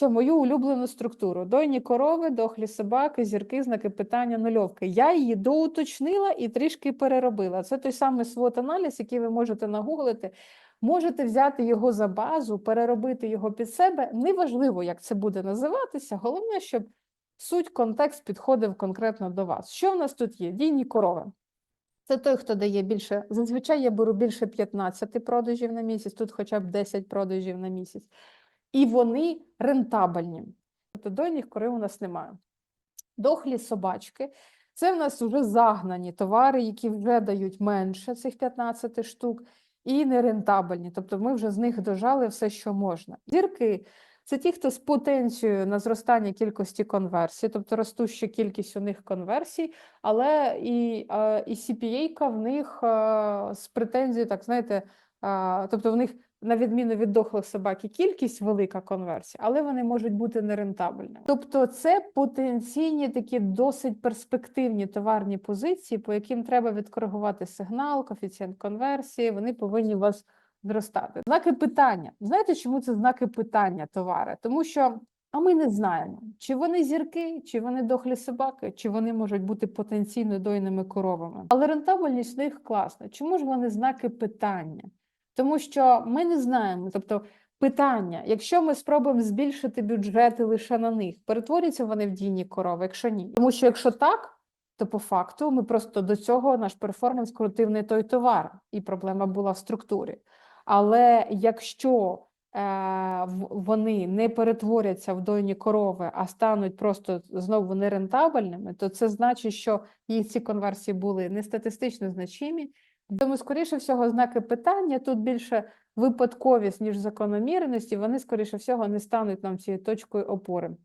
В мою улюблену структуру: дойні корови, дохлі собаки, зірки, знаки питання, нульовки. Я її доуточнила і трішки переробила. Це той самий свот аналіз, який ви можете нагуглити. Можете взяти його за базу, переробити його під себе. Неважливо, як це буде називатися. Головне, щоб суть, контекст підходив конкретно до вас. Що в нас тут є? Дійні корови. Це той, хто дає більше. Зазвичай я беру більше 15 продажів на місяць, тут хоча б 10 продажів на місяць. І вони рентабельні. Тобто корів у нас немає. Дохлі собачки. Це в нас вже загнані товари, які вже дають менше цих 15 штук, і нерентабельні. Тобто ми вже з них дожали все, що можна. Зірки це ті, хто з потенцією на зростання кількості конверсій, тобто ростуща кількість у них конверсій, але і, і CPA-ка в них з претензією, так знаєте, тобто в них на відміну від дохлих собак і кількість велика конверсія, але вони можуть бути нерентабельними. Тобто, це потенційні такі досить перспективні товарні позиції, по яким треба відкоригувати сигнал, коефіцієнт конверсії. Вони повинні у вас зростати. Знаки питання. Знаєте, чому це знаки питання товари? Тому що а ми не знаємо, чи вони зірки, чи вони дохлі собаки, чи вони можуть бути потенційно дойними коровами. Але рентабельність в них класна. Чому ж вони знаки питання? Тому що ми не знаємо. Тобто, питання: якщо ми спробуємо збільшити бюджети лише на них, перетворяться вони в дійні корови, якщо ні. Тому що якщо так, то по факту ми просто до цього наш перформанс крутив не той товар, і проблема була в структурі. Але якщо е, вони не перетворяться в дойні корови, а стануть просто знову нерентабельними, то це значить, що їх ці конверсії були не статистично значимі. Тому, скоріше всього, знаки питання тут більше випадковість, ніж закономірності, вони, скоріше всього, не стануть нам цією точкою опори.